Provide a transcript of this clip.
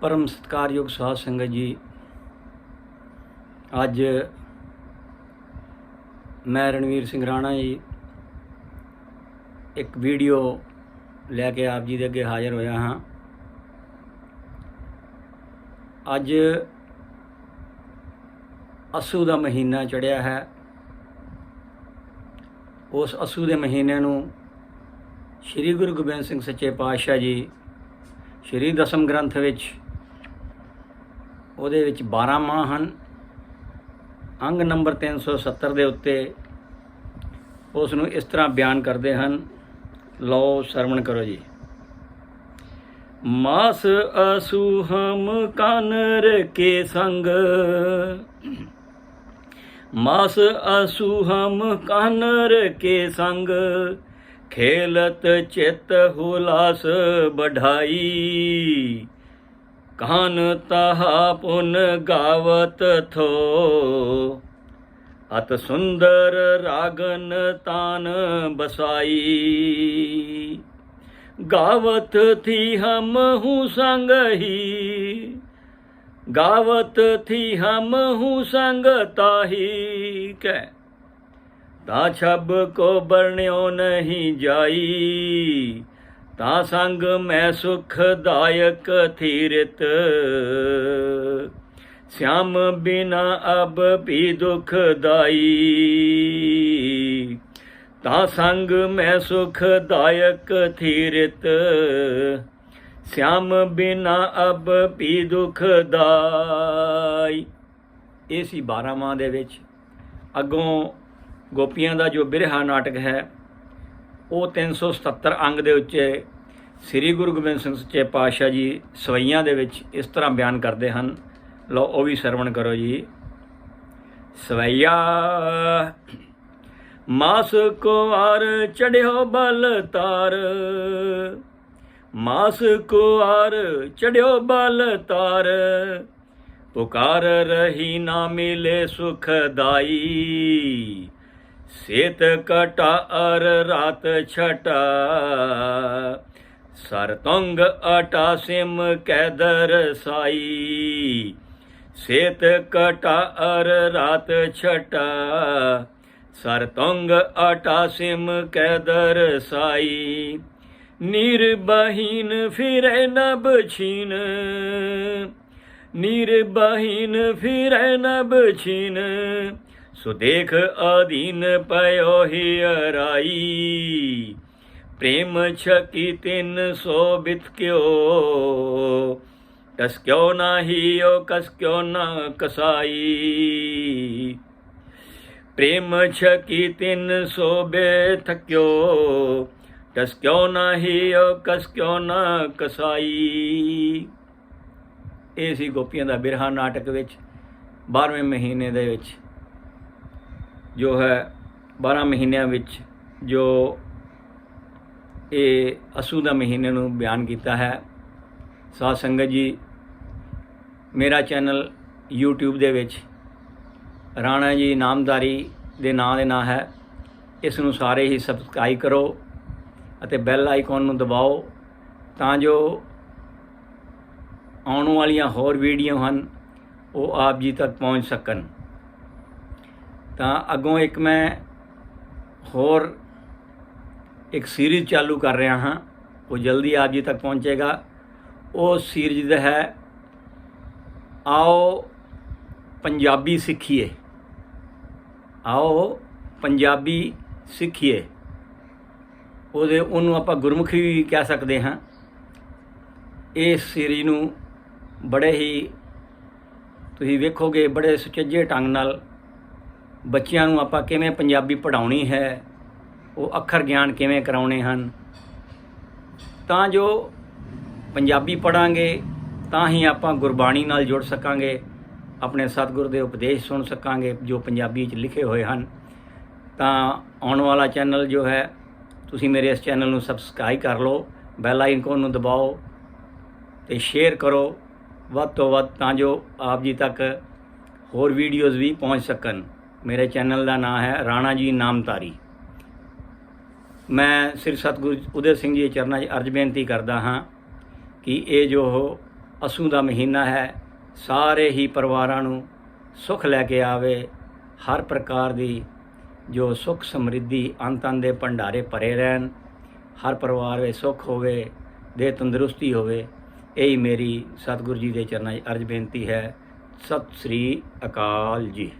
ਪਰਮ ਸਤਿਕਾਰਯੋਗ ਸਾਧ ਸੰਗਤ ਜੀ, ਅੱਜ ਮੈਂ ਰਣਵੀਰ ਸਿੰਘ ਰਾਣਾ ਜੀ ਇੱਕ ਵੀਡੀਓ ਲੈ ਕੇ ਆਪ ਜੀ ਦੇ ਅੱਗੇ ਹਾਜ਼ਰ ਹੋਇਆ ਹਾਂ। ਅੱਜ ਅਸੂ ਦਾ ਮਹੀਨਾ ਚੜਿਆ ਹੈ। ਉਸ ਅਸੂ ਦੇ ਮਹੀਨੇ ਨੂੰ ਸ੍ਰੀ ਗੁਰੂ ਗੋਬਿੰਦ ਸਿੰਘ ਸੱਚੇ ਪਾਤਸ਼ਾਹ ਜੀ, ਸ੍ਰੀ ਦਸਮ ਗ੍ਰੰਥ ਵਿੱਚ ਉਹਦੇ ਵਿੱਚ 12 ਮਾਹ ਹਨ। ਅੰਗ ਨੰਬਰ 370 ਦੇ ਉੱਤੇ ਉਸ ਨੂੰ ਇਸ ਤਰ੍ਹਾਂ ਬਿਆਨ ਕਰਦੇ ਹਨ। ਲਓ ਸਰਵਣ ਕਰੋ ਜੀ। ਮਾਸ ਅਸੂਹਮ ਕਾਨਰ ਕੇ ਸੰਗ। ਮਾਸ ਅਸੂਹਮ ਕਾਨਰ ਕੇ ਸੰਗ। ਖੇਲਤ ਚਿਤ ਹੁਲਾਸ ਬਢਾਈ ਕਾਨ ਤਹਾ ਪੁਨ ਗਾਵਤ ਥੋ। ਅਤ ਸੁੰਦਰ ਰਾਗਨ ਤਾਨ ਬਸਾਈ। ਗਾਵਤ ਥੀ ਹਮ ਹੂੰ ਸੰਗ ਹੀ ਗਾਵਤ ਥੀ ਹਮ ਹੂੰ ਸੰਗ ਤਾਹੀ ਕਹਿ। ਤਾ ਛਬ ਕੋ ਬਰਣਿਓ ਨਹੀਂ ਜਾਈ। ਤਾ ਸੰਗ ਮੈਂ ਸੁਖਦਾਇਕ ਥੀਰਤ। ਸਿਆਮ ਬਿਨਾ ਅਬ ਵੀ ਦੁਖਦਾਈ ਤਾ ਸੰਗ ਮੈਂ ਸੁਖਦਾਇਕ ਥੀਰਤ। ਸਿਆਮ ਬਿਨਾ ਅਬ ਵੀ ਦੁਖਦਾਈ ਇਹ ਸੀ 12ਵਾਂ ਦੇ ਵਿੱਚ। ਅੱਗੋਂ ਗੋਪੀਆਂ ਦਾ ਜੋ ਬਿਰਹਾ ਨਾਟਕ ਹੈ ਉਹ 377 ਅੰਗ ਦੇ ਉੱਤੇ ਸ੍ਰੀ ਗੁਰੂ ਗੋਬਿੰਦ ਸਿੰਘ ਸੱਚੇ ਪਾਤਸ਼ਾਹ ਜੀ ਸਵਈਆਂ ਦੇ ਵਿੱਚ ਇਸ ਤਰ੍ਹਾਂ ਬਿਆਨ ਕਰਦੇ ਹਨ। ਲਓ, ਉਹ ਵੀ ਸਰਵਣ ਕਰੋ ਜੀ। ਸਵਈਆ, ਮਾਸ ਕੁਆਰ ਚੜਿਓ ਬਲ ਤਾਰ। ਮਾਸ ਕੁਆਰ ਚੜਿਓ ਬਲ ਤਾਰ। ਪੁਕਾਰ ਰਹੀ ਨਾ ਮਿਲੇ ਸੁਖਦਾਈ ਸੇਤ ਕਟਾ ਅਰ ਰਾਤ ਛਟਾ। ਸਰ ਤੰਗ ਅਟਾ ਸਿਮ ਕੈਦਰ ਸਾਈ। ਸੇਤ ਕਟਾ ਅਰ ਰਾਤ ਛਟਾ। ਸਰ ਤੰਗ ਅਟਾ ਸਿਮ ਕੈਦਰ ਸਾਈ। ਨੀਰ ਬਹੀਨ ਫਿਰੇ ਨਬ ਛੀਨ। ਨੀਰ ਬਹੀਨ ਫਿਰੇ ਛੀਨ। ਸੋ ਦੇਖ ਆਧੀਨ ਪਇਓ ਹੀ ਅਰਾਈ ਪ੍ਰੇਮ ਛਕੀ ਤਿੰਨ ਸੋ ਬਿਤ ਕਿਓ ਕਸ ਕਿਉ ਨਾਹੀ ਓ ਕਸ ਕਿਉ ਨਾ ਕਸਾਈ। ਪ੍ਰੇਮ ਛਕੀ ਤਿੰਨ ਸੋ ਬੇਥ ਕਿਓ ਕਸ ਕਿਉ ਨਾਹੀ ਓ ਕਸ ਕਿਉ ਨਾ ਕਸਾਈ। ਇਹ ਸੀ ਗੋਪੀਆਂ ਦਾ ਬਿਰਹਾ ਨਾਟਕ ਵਿੱਚ 12ਵੇਂ ਮਹੀਨੇ ਦੇ ਵਿੱਚ। ਜੋ ਹੈ 12 ਮਹੀਨਿਆਂ ਵਿੱਚ ਜੋ ਇਹ ਅਸੂ ਦਾ ਮਹੀਨੇ ਨੂੰ ਬਿਆਨ ਕੀਤਾ ਹੈ। ਸਾਧ ਸੰਗਤ ਜੀ, ਮੇਰਾ ਚੈਨਲ YouTube ਦੇ ਵਿੱਚ ਰਾਣਾ ਜੀ ਨਾਮਦਾਰੀ ਦੇ ਨਾਂ ਦੇ ਨਾਂ ਹੈ। ਇਸ ਨੂੰ ਸਾਰੇ ਹੀ ਸਬਸਕ੍ਰਾਈਬ ਕਰੋ ਅਤੇ ਬੈਲ ਆਈਕਨ ਨੂੰ ਦਬਾਓ ਤਾਂ ਜੋ ਆਉਣ ਵਾਲੀਆਂ ਹੋਰ ਵੀਡੀਓ ਹਨ, ਉਹ ਆਪ ਜੀ ਤੱਕ ਪਹੁੰਚ ਸਕਣ। ਤਾਂ ਅੱਗੋਂ ਇੱਕ ਮੈਂ ਹੋਰ ਇੱਕ ਸੀਰੀਜ਼ ਚਾਲੂ ਕਰ ਰਿਹਾ ਹਾਂ। ਉਹ ਜਲਦੀ ਆਪ ਜੀ ਤੱਕ ਪਹੁੰਚੇਗਾ। ਉਹ ਸੀਰੀਜ਼ ਦਾ ਹੈ, ਆਓ ਪੰਜਾਬੀ ਸਿੱਖੀਏ। ਆਓ ਪੰਜਾਬੀ ਸਿੱਖੀਏ। ਉਹਦੇ, ਉਹਨੂੰ ਆਪਾਂ ਗੁਰਮੁਖੀ ਵੀ ਕਹਿ ਸਕਦੇ ਹਾਂ। ਇਸ ਸੀਰੀਜ਼ ਨੂੰ ਬੜੇ ਹੀ ਤੁਸੀਂ ਵੇਖੋਗੇ, ਬੜੇ ਸੁਚੱਜੇ ਢੰਗ ਨਾਲ ਬੱਚਿਆਂ ਨੂੰ ਆਪਾਂ ਕਿਵੇਂ ਪੰਜਾਬੀ ਪੜ੍ਹਾਉਣੀ ਹੈ, ਉਹ ਅੱਖਰ ਗਿਆਨ ਕਿਵੇਂ ਕਰਾਉਣੇ ਹਨ, ਤਾਂ ਜੋ ਪੰਜਾਬੀ ਪੜਾਂਗੇ ਤਾਂ ਹੀ ਆਪਾਂ ਗੁਰਬਾਣੀ ਨਾਲ ਜੁੜ ਸਕਾਂਗੇ, ਆਪਣੇ ਸਤਿਗੁਰ ਦੇ ਉਪਦੇਸ਼ ਸੁਣ ਸਕਾਂਗੇ, ਜੋ ਪੰਜਾਬੀ ਵਿੱਚ ਲਿਖੇ ਹੋਏ ਹਨ। ਤਾਂ ਆਉਣ ਵਾਲਾ ਚੈਨਲ ਜੋ ਹੈ, ਤੁਸੀਂ ਮੇਰੇ ਇਸ ਚੈਨਲ ਨੂੰ ਸਬਸਕ੍ਰਾਈਬ ਕਰ ਲਓ, ਬੈਲ ਆਈਕਨ ਨੂੰ ਦਬਾਓ ਤੇ ਸ਼ੇਅਰ ਕਰੋ ਵੱਧ ਤੋਂ ਵੱਧ, ਤਾਂ ਜੋ ਆਪ ਜੀ ਤੱਕ ਹੋਰ ਵੀਡੀਓਜ਼ ਵੀ ਪਹੁੰਚ ਸਕਣ। ਮੇਰੇ ਚੈਨਲ ਦਾ ਨਾਮ ਹੈ ਰਾਣਾ ਜੀ ਨਾਮਤਾਰੀ ਮੈਂ ਸ੍ਰੀ ਸਤਿਗੁਰੂ ਉਦੇ ਸਿੰਘ ਜੀ ਚਰਨਾਂ 'ਚ ਅਰਜ ਬੇਨਤੀ ਕਰਦਾ ਹਾਂ ਕਿ ਇਹ ਜੋ ਅਸੂ ਦਾ ਮਹੀਨਾ ਹੈ, ਸਾਰੇ ਹੀ ਪਰਿਵਾਰਾਂ ਨੂੰ ਸੁਖ ਲੈ ਕੇ ਆਵੇ, ਹਰ ਪ੍ਰਕਾਰ ਦੀ ਜੋ ਸੁਖ ਸਮਰਿੱਧੀ ਅੰਤਨ ਦੇ ਭੰਡਾਰੇ ਭਰੇ ਰਹਿਣ, ਹਰ ਪਰਿਵਾਰ ਵਿੱਚ ਸੁਖ ਹੋਵੇ, ਦੇ ਤੰਦਰੁਸਤੀ ਹੋਵੇ, ਇਹੀ ਮੇਰੀ ਸਤਿਗੁਰੂ ਜੀ ਦੇ ਚਰਨਾਂ 'ਚ ਅਰਜ ਬੇਨਤੀ ਹੈ। ਸਤਿ ਸ੍ਰੀ ਅਕਾਲ ਜੀ।